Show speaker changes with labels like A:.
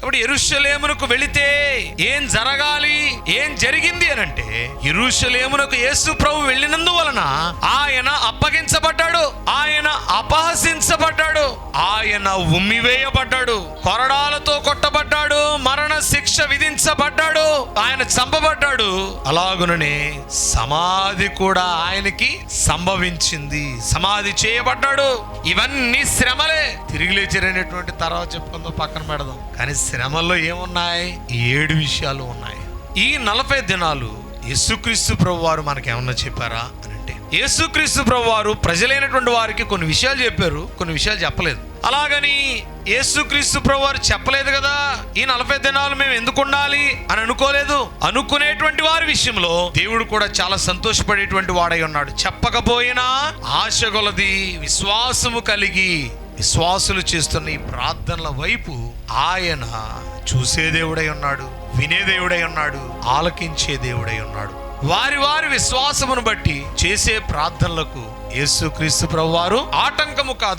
A: కాబట్టి ఎరుషలేమునకు వెళితే ఏం జరగాలి ఏం జరిగింది అని అంటే ఎరుషలేమునకు యేసు ప్రభు వెళ్ళినందువలన ఆయన అప్పగించబడ్డాడు ఆయన అపహసించబడ్డాడు ఆయన ఉమ్మివేయబడ్డాడు కొరడాలతో కొట్టబడ్డాడు మరణ శిక్ష విధించబడ్డాడు ఆయన చంపబడ్డాడు. అలాగుననే సమాధి కూడా ఆయనకి సంభవించింది సమాధి చేయబడ్డాడు. ఇవన్నీ శ్రమలే. తిరిగి లేచారనేటువంటి తర్వాత చెప్పుకుందో పక్కన పెడదాం. కానీ శ్రమల్లో ఏమున్నాయి? ఏడు విషయాలు ఉన్నాయి. ఈ నలభై దినాలు యేసుక్రీస్తు ప్రభు వారు మనకేమన్నా చెప్పారా అని అంటే యేసుక్రీస్తు ప్రభు వారు ప్రజలైనటువంటి వారికి కొన్ని విషయాలు చెప్పారు కొన్ని విషయాలు చెప్పలేదు. అలాగని యేసుక్రీస్తు ప్రభు వారు చెప్పలేదు కదా ఈ నలభై దినాలు మేము ఎందుకు ఉండాలి అని అనుకోలేదు? అనుకునేటువంటి వారి విషయంలో దేవుడు కూడా చాలా సంతోషపడేటువంటి వాడై ఉన్నాడు. చెప్పకపోయినా ఆశ కొలది విశ్వాసము కలిగి విశ్వాసులు చేస్తున్న ఈ ప్రార్థనల వైపు ఆయన చూసే దేవుడై ఉన్నాడు వినే దేవుడై ఉన్నాడు ఆలకించే దేవుడై ఉన్నాడు. వారి వారి విశ్వాసమును బట్టి చేసే ప్రార్థనలకు యేసుక్రీస్తు ప్రభు వారు ఆటంకము కాదు.